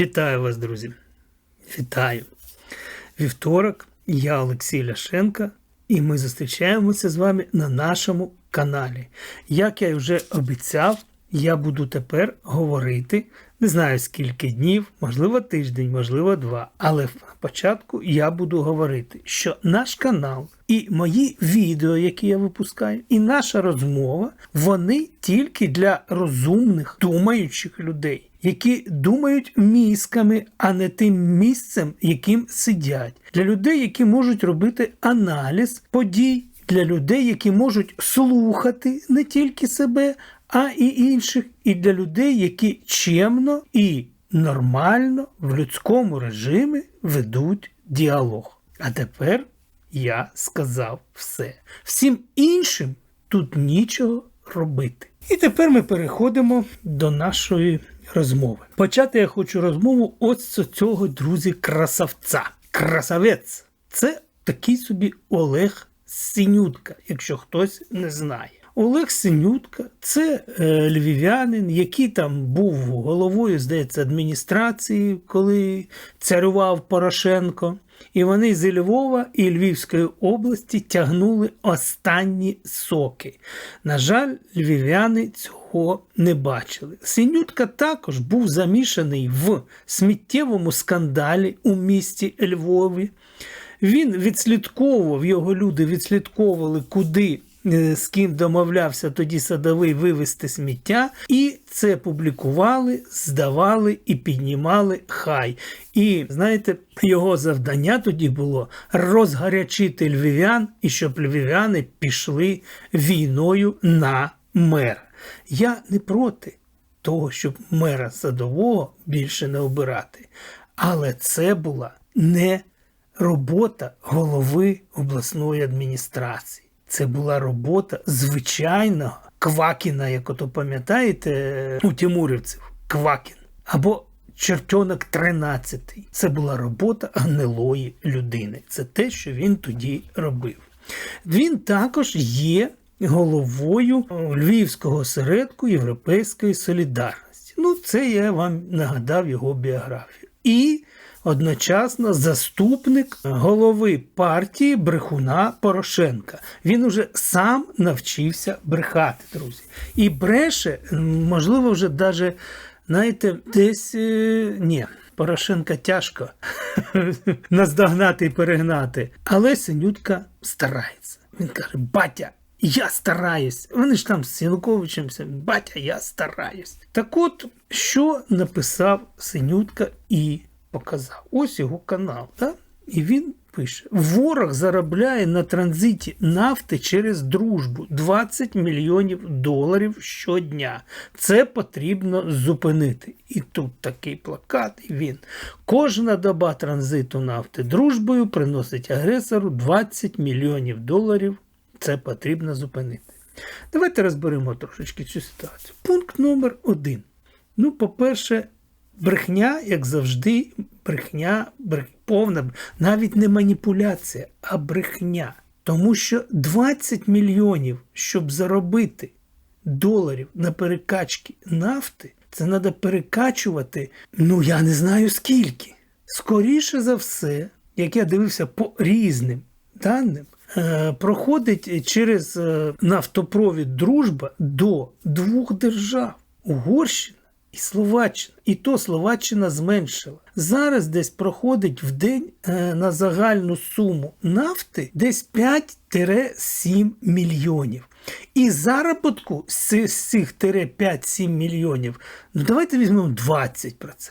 Вітаю вас, друзі. Вітаю. Вівторок, я Олексій Ляшенко, і ми зустрічаємося з вами на нашому каналі. Як я вже обіцяв, я буду тепер говорити, не знаю скільки днів, можливо тиждень, можливо два. Але спочатку я буду говорити, що наш канал і мої відео, які я випускаю, і наша розмова, вони тільки для розумних, думаючих людей. Які думають мізками, а не тим місцем, яким сидять, для людей, які можуть робити аналіз подій, для людей, які можуть слухати не тільки себе, а і інших, і для людей, які чемно і нормально в людському режимі ведуть діалог. А тепер я сказав все. Всім іншим тут нічого робити. І тепер ми переходимо до нашої розмови. Почати я хочу розмову ось цього друзі красавця. Красавець це такий собі Олег Синютка, якщо хтось не знає. Олег Синютка це е, львів'янин, який там був головою, здається, адміністрації, коли царював Порошенко. І вони з Львова і Львівської області тягнули останні соки. На жаль, львів'яни цього не бачили. Синютка також був замішаний в сміттєвому скандалі у місті Львові. Він відслідковував, його люди відслідковували, куди е, з ким домовлявся тоді садовий вивезти сміття, і це публікували, здавали і піднімали хай. І знаєте, його завдання тоді було розгарячити львів'ян і щоб львів'яни пішли війною на мер. Я не проти того, щоб мера садового більше не обирати. Але це була не робота голови обласної адміністрації. Це була робота звичайного Квакіна, як ото пам'ятаєте, у Тимурівців Квакін. Або Чертенок 13. Це була робота гнилої людини. Це те, що він тоді робив. Він також є головою Львівського осередку Європейської солідарності. Ну, це я вам нагадав його біографію. І одночасно заступник голови партії брехуна Порошенка. Він уже сам навчився брехати, друзі. І бреше, можливо, вже навіть, знаєте, десь е, ні. Порошенка тяжко наздогнати і перегнати. Але Синютка старається. Він каже: Батя, я стараюсь. Вони ж там з Януковичем, батя, я стараюсь. Так от, що написав Синютка і показав. Ось його канал. Так? І він пише: Ворог заробляє на транзиті нафти через дружбу 20 мільйонів доларів щодня. Це потрібно зупинити. І тут такий плакат, і він. Кожна доба транзиту нафти дружбою приносить агресору 20 мільйонів доларів. Це потрібно зупинити. Давайте розберемо трошечки цю ситуацію. Пункт номер один. Ну, по-перше, брехня, як завжди, брехня, брех... повна, навіть не маніпуляція, а брехня. Тому що 20 мільйонів, щоб заробити доларів на перекачки нафти, це треба перекачувати, ну я не знаю скільки. Скоріше за все, як я дивився по різним даним, е, проходить через е, нафтопровід дружба до двох держав Угорщина і Словаччина. І то Словаччина зменшила. Зараз десь проходить в день е, на загальну суму нафти десь 5-7 мільйонів. І заробітку з цих 5-7 мільйонів, ну давайте візьмемо 20%.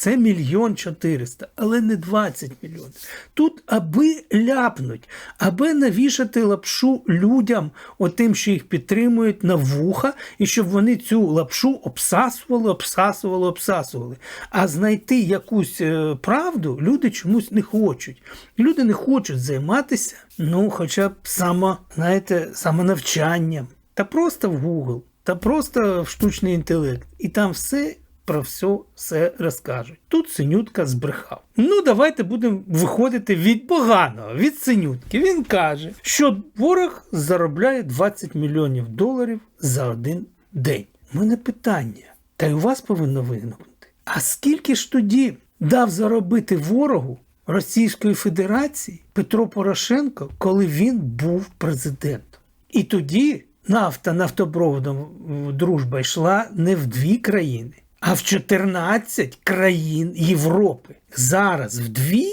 Це мільйон 400, але не 20 мільйонів. Тут аби ляпнуть, аби навішати лапшу людям, отим, що їх підтримують на вуха, і щоб вони цю лапшу обсасували, обсасували, обсасували. А знайти якусь е, правду люди чомусь не хочуть. Люди не хочуть займатися, ну, хоча б само, знаєте, самонавчанням, та просто в Google, та просто в штучний інтелект. І там все про все все розкажуть. Тут синютка збрехав. Ну, давайте будемо виходити від поганого, від синютки. Він каже, що ворог заробляє 20 мільйонів доларів за один день. У мене питання, та й у вас повинно виникнути. А скільки ж тоді дав заробити ворогу Російської Федерації Петро Порошенко, коли він був президентом? І тоді нафта нафтопроводом дружба йшла не в дві країни, а в 14 країн Європи. Зараз в дві,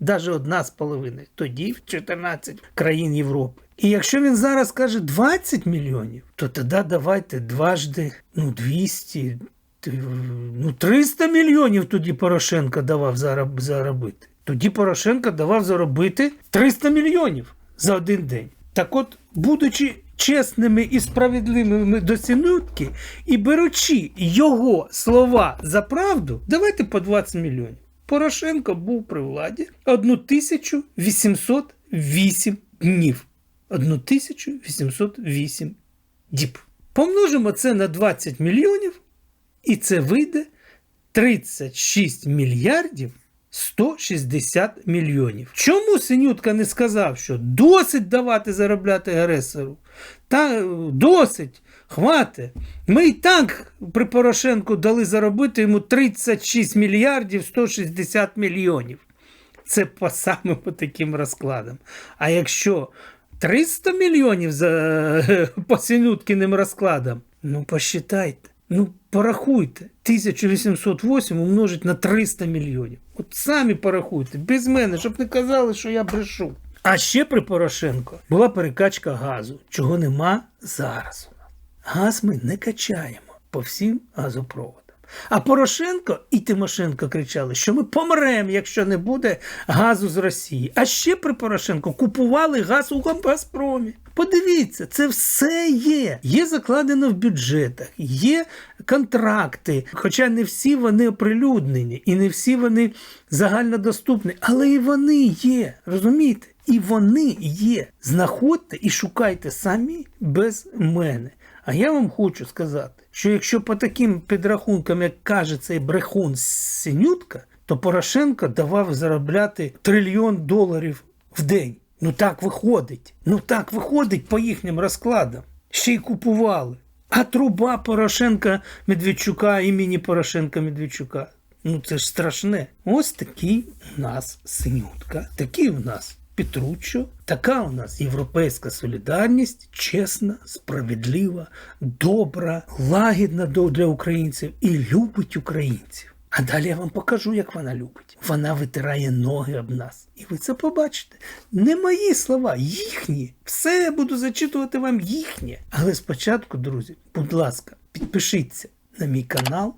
навіть одна з половиною, тоді в 14 країн Європи. І якщо він зараз каже 20 мільйонів, то тоді давайте дважди ну, 200, ну 300 мільйонів тоді Порошенко давав зароб- заробити. Тоді Порошенко давав заробити 300 мільйонів за один день. Так от, будучи чесними і справедливими до цінутки і беручи його слова за правду, давайте по 20 мільйонів. Порошенко був при владі 1808 днів. 1808 діб. Помножимо це на 20 мільйонів, і це вийде 36 мільярдів 160 мільйонів. Чому Синютка не сказав, що досить давати заробляти агресору? Та е, досить, хвати. Ми і так при Порошенку дали заробити йому 36 мільярдів 160 мільйонів. Це по самим таким розкладам. А якщо 300 мільйонів за е, по Синюткіним розкладам, ну посчитайте, ну порахуйте. 1808 умножить на 300 мільйонів. От самі порахуйте, без мене, щоб не казали, що я брешу. А ще при Порошенко була перекачка газу, чого нема зараз. Газ ми не качаємо по всім газопроводам. А Порошенко і Тимошенко кричали, що ми помремо, якщо не буде газу з Росії. А ще при Порошенко купували газ у Газпромі. Подивіться, це все є. Є закладено в бюджетах, є контракти, хоча не всі вони оприлюднені і не всі вони загальнодоступні, але і вони є. Розумієте? І вони є. Знаходьте і шукайте самі без мене. А я вам хочу сказати, що якщо по таким підрахункам, як каже цей брехун Синютка, то Порошенко давав заробляти трильйон доларів в день. Ну так виходить. Ну так виходить по їхнім розкладам. Ще й купували. А труба Порошенка Медведчука імені Порошенка Медведчука. Ну це ж страшне. Ось такий у нас синютка, такий у нас Петруччо, така у нас європейська солідарність, чесна, справедлива, добра, лагідна для українців і любить українців. А далі я вам покажу, як вона любить. Вона витирає ноги об нас. І ви це побачите. Не мої слова, їхні. Все я буду зачитувати вам їхнє. Але спочатку, друзі, будь ласка, підпишіться на мій канал,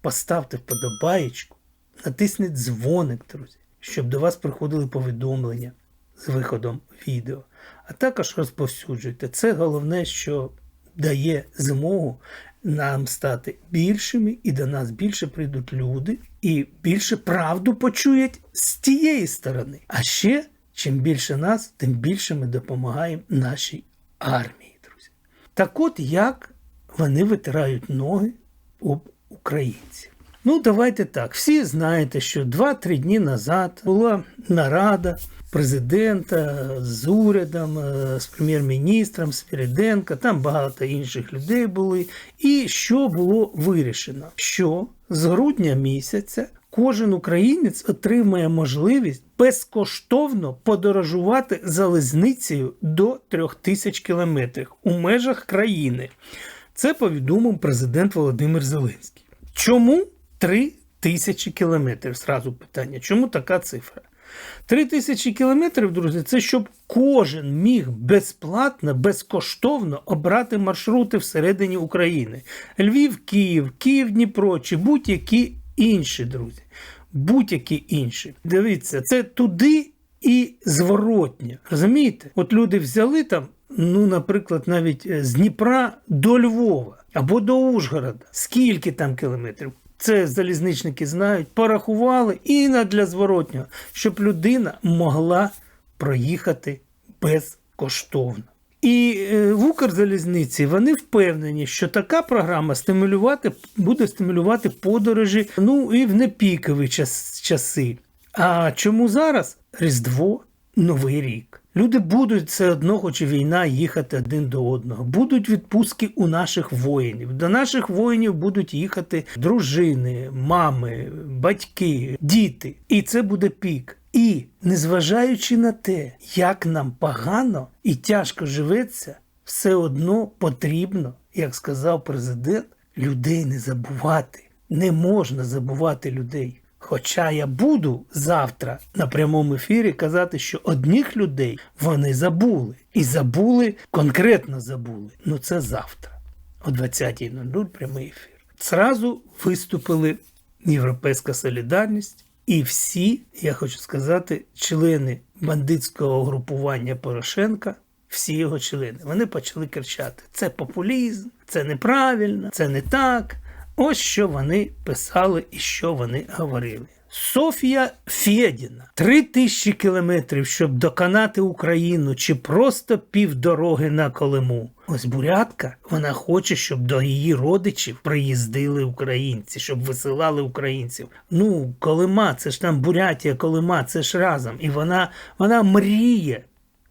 поставте вподобаєчку, натисніть дзвоник, друзі, щоб до вас приходили повідомлення з виходом відео. А також розповсюджуйте. Це головне, що дає змогу нам стати більшими, і до нас більше прийдуть люди, і більше правду почують з тієї сторони. А ще, чим більше нас, тим більше ми допомагаємо нашій армії, друзі. Так от як вони витирають ноги об українців. Ну, давайте так. Всі знаєте, що 2-3 дні назад була нарада президента з урядом, е, з прем'єр-міністром, з Феріденко, там багато інших людей були. І що було вирішено? Що з грудня місяця кожен українець отримає можливість безкоштовно подорожувати залізницею до 3000 кілометрів у межах країни. Це повідомив президент Володимир Зеленський. Чому 3 тисячі кілометрів? Зразу питання. Чому така цифра? 3 тисячі кілометрів, друзі, це щоб кожен міг безплатно, безкоштовно обрати маршрути всередині України. Львів, Київ, Київ, Дніпро чи будь-які інші, друзі. Будь-які інші. Дивіться, це туди і зворотня. Розумієте? От люди взяли там, ну, наприклад, навіть е, з Дніпра до Львова або до Ужгорода. Скільки там кілометрів? Це залізничники знають, порахували і на для зворотнього, щоб людина могла проїхати безкоштовно. І е, в Укрзалізниці вони впевнені, що така програма стимулювати буде стимулювати подорожі ну і в непікові час, часи. А чому зараз Різдво, Новий рік? Люди будуть все одно, хоч війна, їхати один до одного. Будуть відпустки у наших воїнів. До наших воїнів будуть їхати дружини, мами, батьки, діти. І це буде пік. І незважаючи на те, як нам погано і тяжко живеться, все одно потрібно, як сказав президент, людей не забувати. Не можна забувати людей. Хоча я буду завтра на прямому ефірі казати, що одних людей вони забули. І забули, конкретно забули. Ну це завтра, о 20.00 прямий ефір. Зразу виступили Європейська солідарність і всі, я хочу сказати, члени бандитського групування Порошенка, всі його члени, вони почали кричати: це популізм, це неправильно, це не так. Ось що вони писали і що вони говорили. Софія Фєдіна три тисячі кілометрів, щоб доконати Україну, чи просто півдороги на Колиму. Ось бурятка, вона хоче, щоб до її родичів приїздили українці, щоб висилали українців. Ну, Колима, це ж там Бурятія, Колима, це ж разом. І вона, вона мріє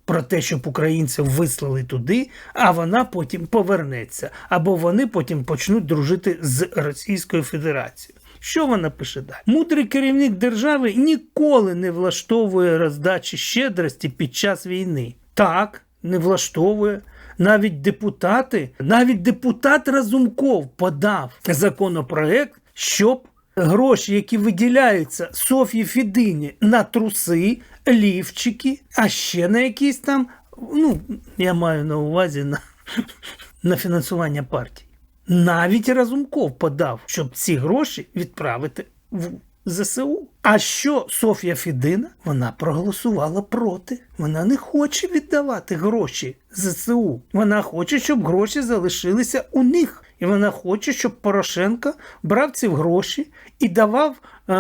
про те, щоб українців вислали туди, а вона потім повернеться, або вони потім почнуть дружити з Російською Федерацією. Що вона пише далі? Мудрий керівник держави ніколи не влаштовує роздачі щедрості під час війни. Так, не влаштовує. Навіть депутати, навіть депутат Разумков подав законопроект, щоб гроші, які виділяються Софії Фідині на труси, лівчики, а ще на якісь там, ну, я маю на увазі на, на фінансування партії. Навіть Разумков подав, щоб ці гроші відправити в ЗСУ. А що Софія Фідина? Вона проголосувала проти. Вона не хоче віддавати гроші ЗСУ. Вона хоче, щоб гроші залишилися у них. І вона хоче, щоб Порошенко брав ці гроші і давав е-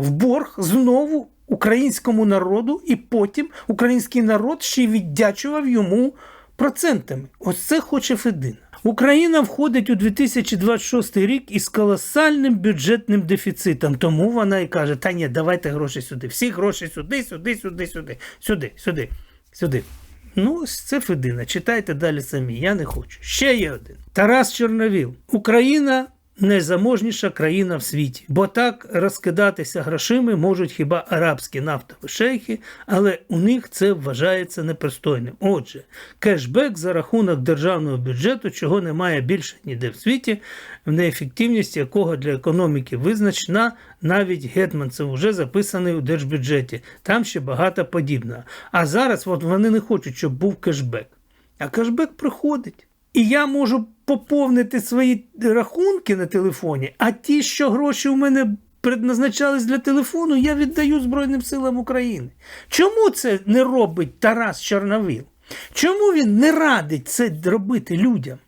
в борг знову українському народу, і потім український народ ще й віддячував йому процентами. Ось це хоче Федина. Україна входить у 2026 рік із колосальним бюджетним дефіцитом. Тому вона і каже: Та ні, давайте гроші сюди. Всі гроші сюди, сюди, сюди, сюди, сюди, сюди, сюди. Ну, ось це Федина. Читайте далі самі. Я не хочу. Ще є один. Тарас Чорновіл. Україна найзаможніша країна в світі, бо так розкидатися грошима можуть хіба арабські нафтові шейхи, але у них це вважається непристойним. Отже, кешбек за рахунок державного бюджету, чого немає більше ніде в світі, неефективність якого для економіки визначена, навіть Гетманцев вже записаний у держбюджеті. Там ще багато подібного. А зараз от вони не хочуть, щоб був кешбек. А кешбек приходить. І я можу поповнити свої рахунки на телефоні, а ті, що гроші у мене предназначались для телефону, я віддаю Збройним силам України. Чому це не робить Тарас Чорновіл? Чому він не радить це робити людям?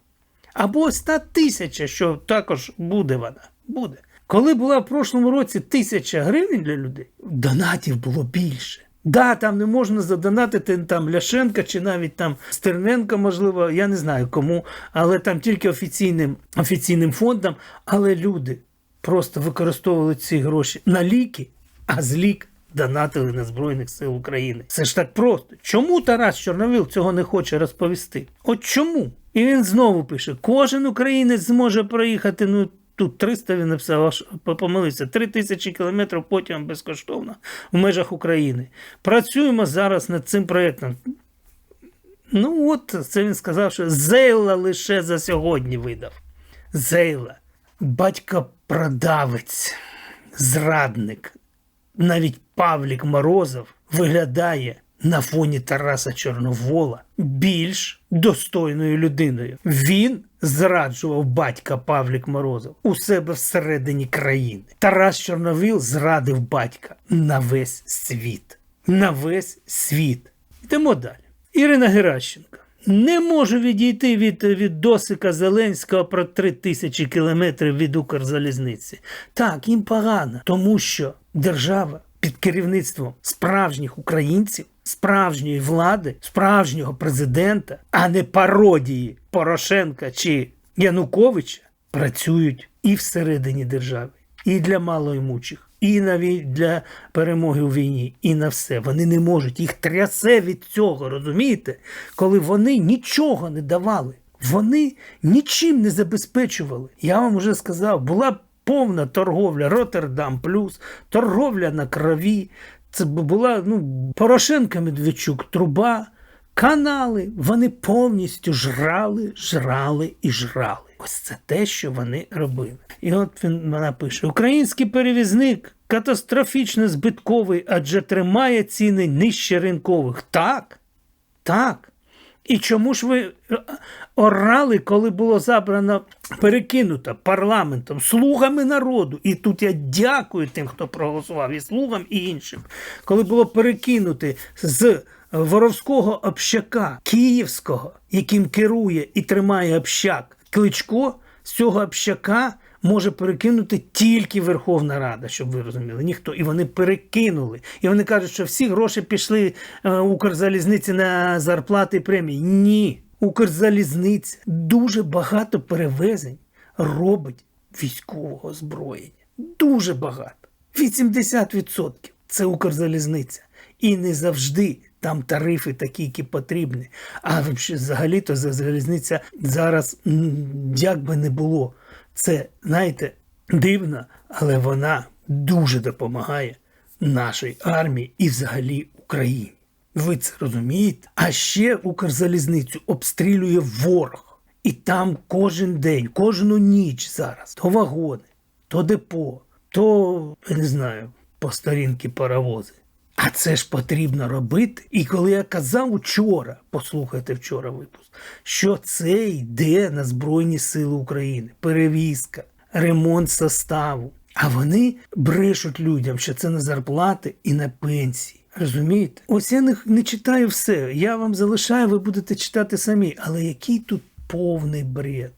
Або ось та тисяча, що також буде вона. Буде. Коли була в прошлому році тисяча гривень для людей, донатів було більше. Да, там не можна задонатити там Ляшенка чи навіть там Стерненка, можливо, я не знаю кому, але там тільки офіційним офіційним фондом. Але люди просто використовували ці гроші на ліки, а з лік донатили на Збройних сил України. Це ж так просто. Чому Тарас Чорновіл цього не хоче розповісти? От чому? І він знову пише: кожен українець зможе проїхати. ну, Тут 300 він написав, помилився, 3 тисячі кілометрів потягом безкоштовно в межах України. Працюємо зараз над цим проєктом. Ну, от це він сказав, що Зейла лише за сьогодні видав. Зейла, батько продавець, зрадник. Навіть Павлік Морозов виглядає на фоні Тараса Чорновола більш достойною людиною. Він зраджував батька Павлік Морозов у себе всередині країни. Тарас Чорновіл зрадив батька на весь світ. На весь світ. Йдемо далі. Ірина Геращенко. Не можу відійти від від досика Зеленського про три тисячі кілометрів від Укрзалізниці. Так, їм погано, тому що держава під керівництвом справжніх українців, справжньої влади, справжнього президента, а не пародії Порошенка чи Януковича, працюють і всередині держави, і для малоймучих, і навіть для перемоги у війні, і на все. Вони не можуть. Їх трясе від цього, розумієте? Коли вони нічого не давали. Вони нічим не забезпечували. Я вам вже сказав, була повна торговля Роттердам плюс, торговля на крові. Це була ну, Порошенко Медведчук, труба, канали. Вони повністю жрали, жрали і жрали. Ось це те, що вони робили. І от він вона пише: Український перевізник катастрофічно збитковий, адже тримає ціни нижче ринкових. Так, так. І чому ж ви е, орали, коли було забрано, перекинуто парламентом, слугами народу? І тут я дякую тим, хто проголосував, і слугам, і іншим. Коли було перекинуто з воровського общака Київського, яким керує і тримає общак Кличко, з цього общака може перекинути тільки Верховна Рада, щоб ви розуміли. Ніхто. І вони перекинули. І вони кажуть, що всі гроші пішли е, Укрзалізниці на зарплати і премії. Ні. Укрзалізниця дуже багато перевезень робить військового озброєння. Дуже багато. 80% це Укрзалізниця. І не завжди там тарифи такі, які потрібні. А взагалі-то залізниця зараз, як би не було, це, знаєте, дивно, але вона дуже допомагає нашій армії і взагалі Україні. Ви це розумієте? А ще Укрзалізницю обстрілює ворог. І там кожен день, кожну ніч зараз то вагони, то депо, то я не знаю, по старінки паровози. А це ж потрібно робити. І коли я казав вчора, послухайте вчора випуск, що це йде на Збройні Сили України, перевізка, ремонт составу. А вони брешуть людям, що це на зарплати і на пенсії. Розумієте? Ось я не, не читаю все. Я вам залишаю, ви будете читати самі. Але який тут повний бред?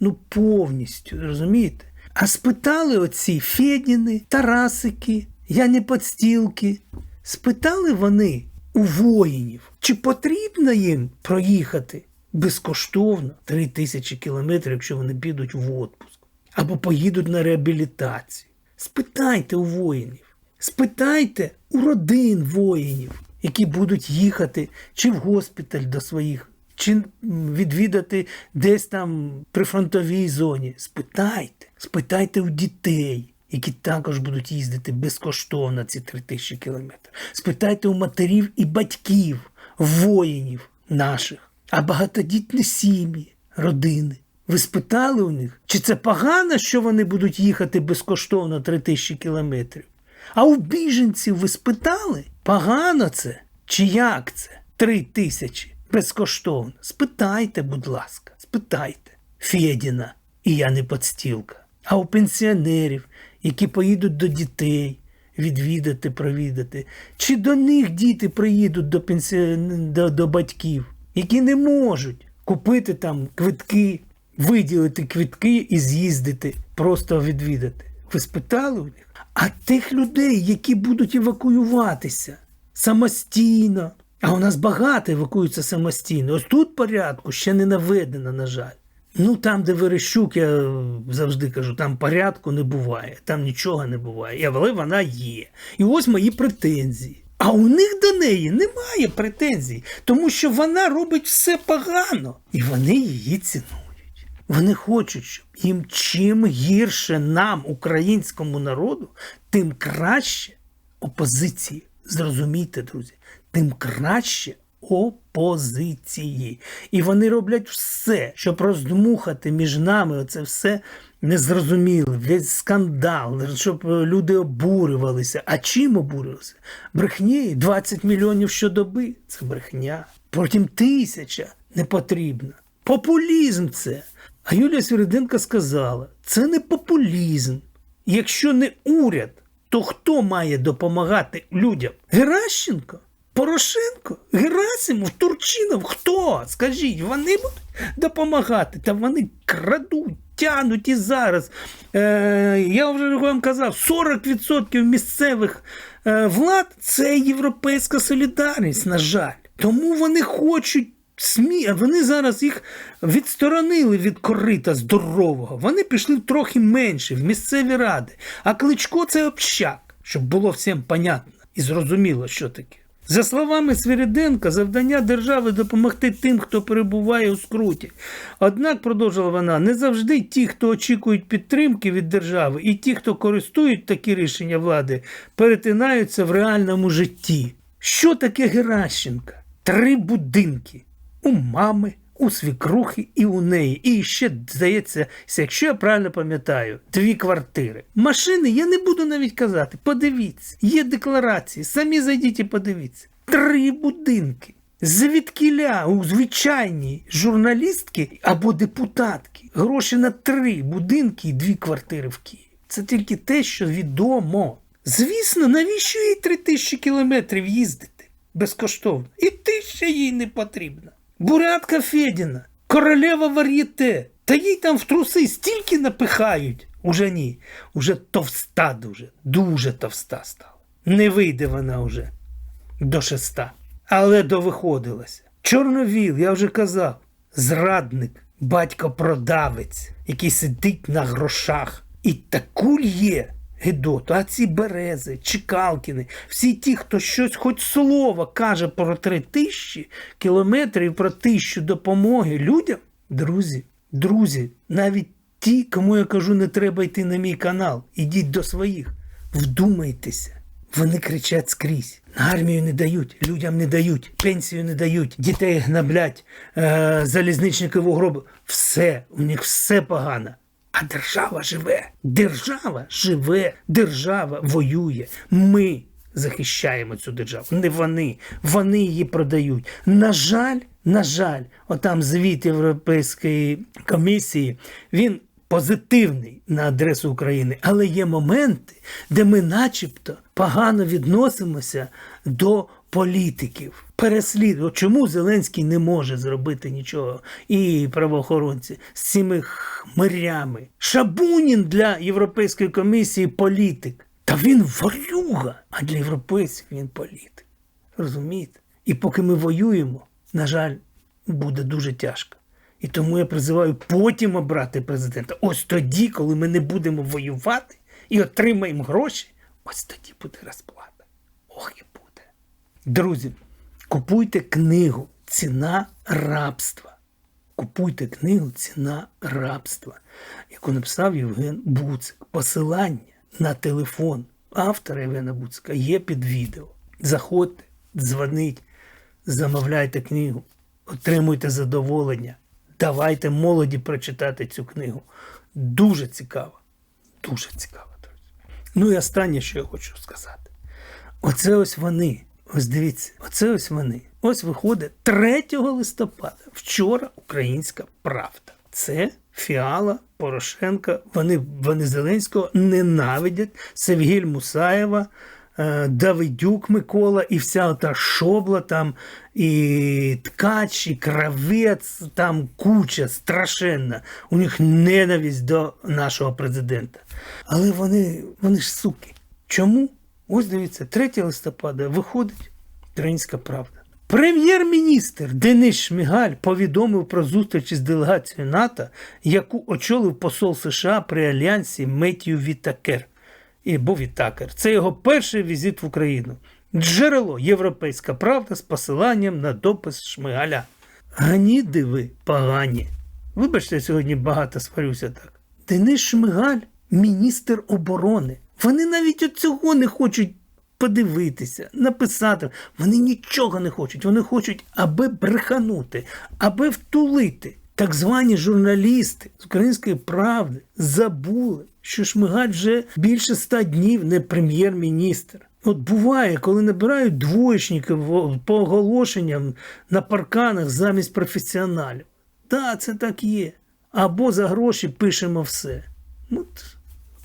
Ну повністю, розумієте? А спитали оці Федіни, Тарасики, Яні Подстілки, Спитали вони у воїнів, чи потрібно їм проїхати безкоштовно 3 тисячі кілометрів, якщо вони підуть в отпуск, або поїдуть на реабілітацію. Спитайте у воїнів, спитайте у родин воїнів, які будуть їхати чи в госпіталь до своїх, чи відвідати десь там при фронтовій зоні. Спитайте, спитайте у дітей які також будуть їздити безкоштовно ці три тисячі кілометрів. Спитайте у матерів і батьків, воїнів наших, а багатодітні сім'ї, родини. Ви спитали у них, чи це погано, що вони будуть їхати безкоштовно три тисячі кілометрів? А у біженців ви спитали, погано це чи як це? Три тисячі безкоштовно? Спитайте, будь ласка, спитайте. Федіна і я не подстілка. А у пенсіонерів, які поїдуть до дітей відвідати, провідати, чи до них діти приїдуть до, пенсі... до, до батьків, які не можуть купити там квитки, виділити квитки і з'їздити, просто відвідати. Ви спитали у них? А тих людей, які будуть евакуюватися самостійно. А у нас багато евакуються самостійно. Ось тут порядку ще не наведено, на жаль. Ну, там, де Верещук, я завжди кажу, там порядку не буває, там нічого не буває. Але вона є. І ось мої претензії. А у них до неї немає претензій, тому що вона робить все погано. І вони її цінують. Вони хочуть, щоб їм чим гірше нам, українському народу, тим краще опозиції. Зрозумійте, друзі, тим краще опозиції. І вони роблять все, щоб роздмухати між нами оце все незрозуміле, весь скандал, щоб люди обурювалися. А чим обурювалися? Брехні 20 мільйонів щодоби це брехня. Потім тисяча не потрібна. Популізм це. А Юлія Свириденко сказала: це не популізм. Якщо не уряд, то хто має допомагати людям? Геращенко? Порошенко, Герасимов, Турчинов, хто? Скажіть, вони будуть допомагати, та вони крадуть, тянуть і зараз. Е, Я вже вам казав, 40% місцевих е, влад це європейська солідарність, на жаль. Тому вони хочуть СМІ, вони зараз їх відсторонили від корита здорового. Вони пішли трохи менше в місцеві ради. А кличко це общак, щоб було всім понятно і зрозуміло, що таке. За словами Свириденка, завдання держави допомогти тим, хто перебуває у скруті. Однак, продовжила вона, не завжди ті, хто очікують підтримки від держави, і ті, хто користують такі рішення влади, перетинаються в реальному житті. Що таке Геращенка? Три будинки у мами, у свікрухи і у неї. І ще, здається, якщо я правильно пам'ятаю, дві квартири. Машини я не буду навіть казати. Подивіться, є декларації, самі зайдіть і подивіться. Три будинки. Звідкіля у звичайній журналістки або депутатки гроші на три будинки і дві квартири в Києві. Це тільки те, що відомо. Звісно, навіщо їй три тисячі кілометрів їздити безкоштовно? І тисяча їй не потрібна. Бурятка Федіна, королева вар'єте. Та їй там в труси стільки напихають. Уже ні. Уже товста дуже, дуже товста стала. Не вийде вона уже до шеста. Але довиходилася. Чорновіл, я вже казав, зрадник, батько-продавець, який сидить на грошах. І таку лє Гедоту, а ці берези, Чекалкіни, всі ті, хто щось, хоч слово каже про три тисячі кілометрів, про тисячу допомоги людям, друзі, друзі, навіть ті, кому я кажу, не треба йти на мій канал, ідіть до своїх, вдумайтеся. Вони кричать скрізь. Армію не дають, людям не дають, пенсію не дають, дітей гнаблять, е- залізничники в угробу. Все, у них все погано. А держава живе. Держава живе, держава воює. Ми захищаємо цю державу. Не вони. Вони її продають. На жаль, на жаль, отам звіт Європейської комісії, він позитивний на адресу України, але є моменти, де ми, начебто, погано відносимося до політиків. Переслідує. Чому Зеленський не може зробити нічого? І правоохоронці з цими хмирями. Шабунін для Європейської комісії політик. Та він ворюга, а для європейців він політик. Розумієте? І поки ми воюємо, на жаль, буде дуже тяжко. І тому я призиваю потім обрати президента. Ось тоді, коли ми не будемо воювати і отримаємо гроші, ось тоді буде розплата. Ох і буде. Друзі, купуйте книгу Ціна рабства. Купуйте книгу Ціна рабства, яку написав Євген Буцик. Посилання на телефон автора Євгена Буцика є під відео. Заходьте, дзвоніть, замовляйте книгу, отримуйте задоволення. Давайте молоді прочитати цю книгу. Дуже цікаво. Дуже цікаво, друзі. Ну і останнє, що я хочу сказати. Оце ось вони. Ось дивіться, оце ось вони. Ось виходить 3 листопада. Вчора Українська Правда. Це Фіала, Порошенка. Вони, вони Зеленського ненавидять. Севгіль Мусаєва. Е, Давидюк Микола і вся ота шобла там, і ткач, і кравець, там куча страшенна. У них ненависть до нашого президента. Але вони, вони ж суки. Чому? Ось дивіться, 3 листопада виходить Українська Правда. Прем'єр-міністр Денис Шмігаль повідомив про зустріч із делегацією НАТО, яку очолив посол США при альянсі Меттію Вітакер. І був Вітакер. Це його перший візит в Україну. Джерело Європейська Правда з посиланням на допис Шмигаля. Ганіди ви погані. Вибачте, я сьогодні багато сварюся так. Денис Шмигаль, міністр оборони. Вони навіть от цього не хочуть подивитися, написати. Вони нічого не хочуть. Вони хочуть, аби бреханути, аби втулити. Так звані журналісти з української правди забули, що Шмигаль вже більше ста днів не прем'єр-міністр. От буває, коли набирають двоєчників по оголошенням на парканах замість професіоналів. Так, це так є. Або за гроші пишемо все. Ну,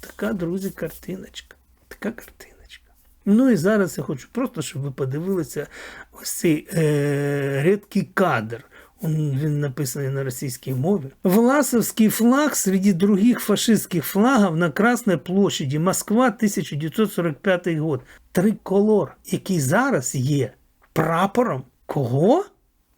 така, друзі, картиночка. Така картиночка. Ну і зараз я хочу просто, щоб ви подивилися ось цей е, рідкий кадр. Він написаний на російській мові. Власовський флаг среди других фашистських флагів на Красній площаді Москва 1945 год. Триколор, який зараз є прапором кого?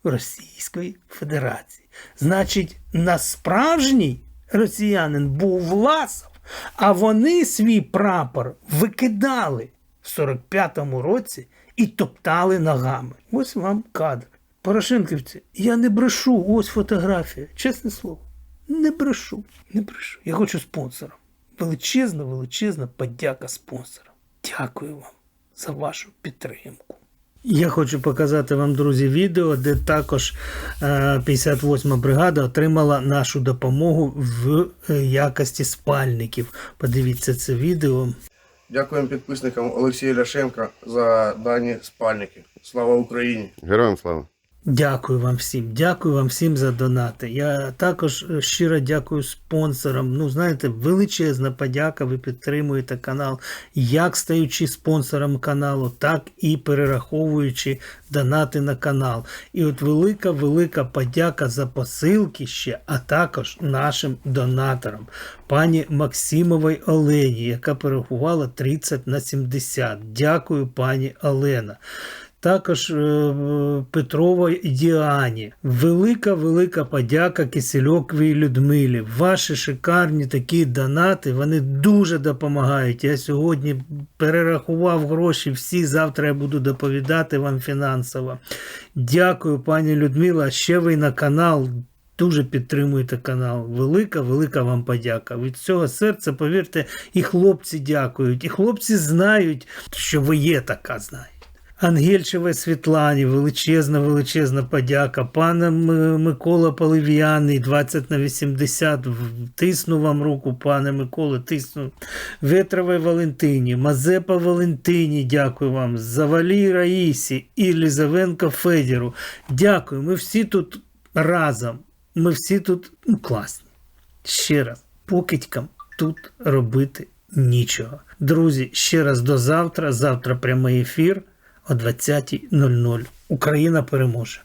Російської Федерації. Значить, на справжній росіянин був Власов, а вони свій прапор викидали в 45-му році і топтали ногами. Ось вам кадр. Порошенківці, я не брешу, ось фотографія. Чесне слово. Не брешу, не брешу. Я хочу спонсором. Величезна, величезна подяка спонсорам. Дякую вам за вашу підтримку. Я хочу показати вам, друзі, відео, де також е, 58-ма бригада отримала нашу допомогу в е, якості спальників. Подивіться це відео. Дякуємо підписникам Олексія Ляшенка за дані спальники. Слава Україні! Героям слава! Дякую вам всім, дякую вам всім за донати. Я також е, щиро дякую спонсорам. Ну, знаєте, величезна подяка. Ви підтримуєте канал, як стаючи спонсором каналу, так і перераховуючи донати на канал. І от велика, велика подяка за посилки ще, а також нашим донаторам, пані Максимовій Олені, яка перерахувала 30 на 70. Дякую, пані Олена. Також е, Петровій Діані. Велика, велика подяка Кисельоковій Людмилі. Ваші шикарні такі донати, вони дуже допомагають. Я сьогодні перерахував гроші всі. Завтра я буду доповідати вам фінансово. Дякую, пані Людмила. Ще ви на канал. Дуже підтримуєте канал. Велика, велика вам подяка. Від цього серця, повірте, і хлопці дякують, і хлопці знають, що ви є така, знаєте. Ангельчевій Світлані, величезна, величезна подяка. Пане Микола Полив'яний, 20 на 80. Тисну вам руку, пане Микола, тисну. Ветровій Валентині, Мазепа Валентині, дякую вам. Завалій Раїсі і Лізавенко Федіру. Дякую. Ми всі тут разом. Ми всі тут ну, класні. Ще раз, покидькам тут робити нічого. Друзі, ще раз до завтра. Завтра прямий ефір о 20.00. Україна переможе.